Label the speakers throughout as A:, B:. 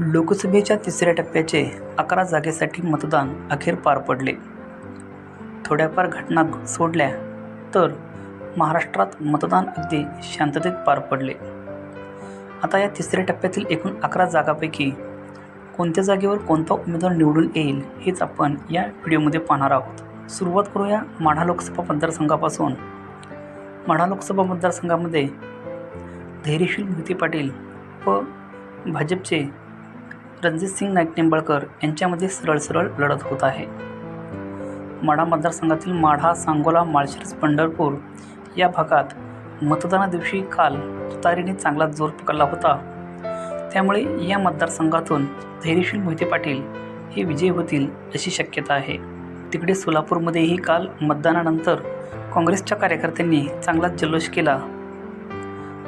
A: लोकसभेच्या तिसऱ्या टप्प्याचे अकरा जागेसाठी मतदान अखेर पार पडले. थोड्याफार घटना सोडल्या तर महाराष्ट्रात मतदान अगदी शांततेत पार पडले. आता या तिसऱ्या टप्प्यातील एकूण अकरा जागापैकी कोणत्या जागेवर कोणता उमेदवार निवडून येईल हेच आपण या व्हिडिओमध्ये पाहणार आहोत. सुरुवात करूया माढा लोकसभा मतदारसंघापासून. माढा लोकसभा मतदारसंघामध्ये धैर्यशील मोहिते पाटील व भाजपचे रणजितसिंग नाईक निंबाळकर यांच्यामध्ये सरळ सरळ लढत होत आहे. माढा मतदारसंघातील माढा सांगोला माळशिरस पंढरपूर या भागात मतदानादिवशी काल तुतारीने चांगला जोर पकडला होता. त्यामुळे या मतदारसंघातून धैर्यशील मोहिते पाटील हे विजयी होतील अशी शक्यता आहे. तिकडे सोलापूरमध्येही काल मतदानानंतर काँग्रेसच्या कार्यकर्त्यांनी चांगलाच जल्लोष केला.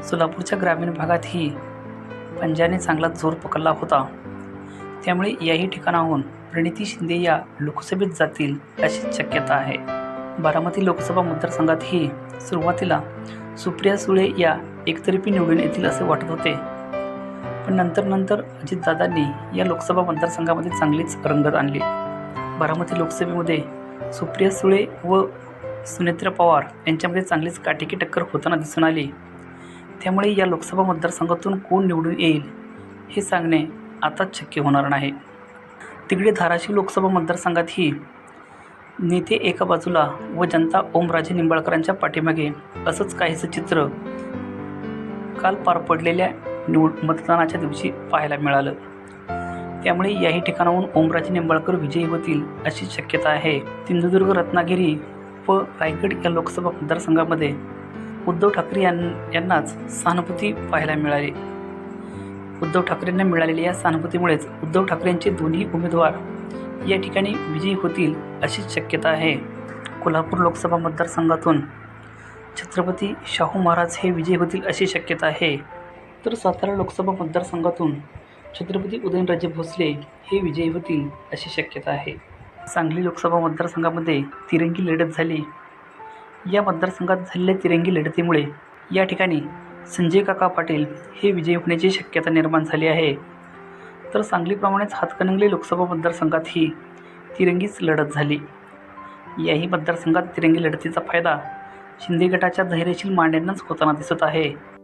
A: सोलापूरच्या ग्रामीण भागातही पंजाने चांगला जोर पकडला होता. त्यामुळे याही ठिकाणाहून प्रणिती शिंदे या लोकसभेत जातील अशी शक्यता आहे. बारामती लोकसभा मतदारसंघातही सुरुवातीला सुप्रिया सुळे या एकतर्फी निवडून येतील असे वाटत होते. पण नंतर नंतर अजितदादांनी या लोकसभा मतदारसंघामध्ये चांगलीच रंगत आणली. बारामती लोकसभेमध्ये सुप्रिया सुळे व सुनेत्रा पवार यांच्यामध्ये चांगलीच काटेकी टक्कर होताना दिसून आली. त्यामुळे या लोकसभा मतदारसंघातून कोण निवडून येईल हे सांगणे आताच शक्य होणार नाही. तिकडे धाराशिव लोकसभा मतदारसंघातही नेते एका बाजूला व जनता ओमराजे निंबाळकरांच्या पाठीमागे असंच काहीसं चित्र काल पार पडलेल्या निवड मतदानाच्या दिवशी पाहायला मिळालं. त्यामुळे याही ठिकाणाहून ओमराजे निंबाळकर विजयी होतील अशी शक्यता आहे. सिंधुदुर्ग रत्नागिरी व रायगड या लोकसभा मतदारसंघामध्ये उद्धव ठाकरे यां यांनाच सहानुभूती पाहायला मिळाली. उद्धव ठाकरेंना मिळालेल्या या सहानुभूतीमुळेच उद्धव ठाकरेंचे दोन्ही उमेदवार या ठिकाणी विजयी होतील अशीच शक्यता आहे. कोल्हापूर लोकसभा मतदारसंघातून छत्रपती शाहू महाराज हे विजयी होतील अशी शक्यता आहे. तर सातारा लोकसभा मतदारसंघातून छत्रपती उदयनराजे भोसले हे विजयी होतील अशी शक्यता आहे. सांगली लोकसभा मतदारसंघामध्ये तिरंगी लढत झाली. या मतदारसंघात झालेल्या तिरंगी लढतीमुळे या ठिकाणी संजय काका पाटील हे विजयी होण्याची शक्यता निर्माण झाली आहे. तर सांगलीप्रमाणेच हातकणंगले लोकसभा मतदारसंघातही तिरंगीच लढत झाली. याही मतदारसंघात तिरंगी लढतीचा फायदा शिंदे गटाच्या धैर्यशील मांड्यांनाच होताना दिसत आहे.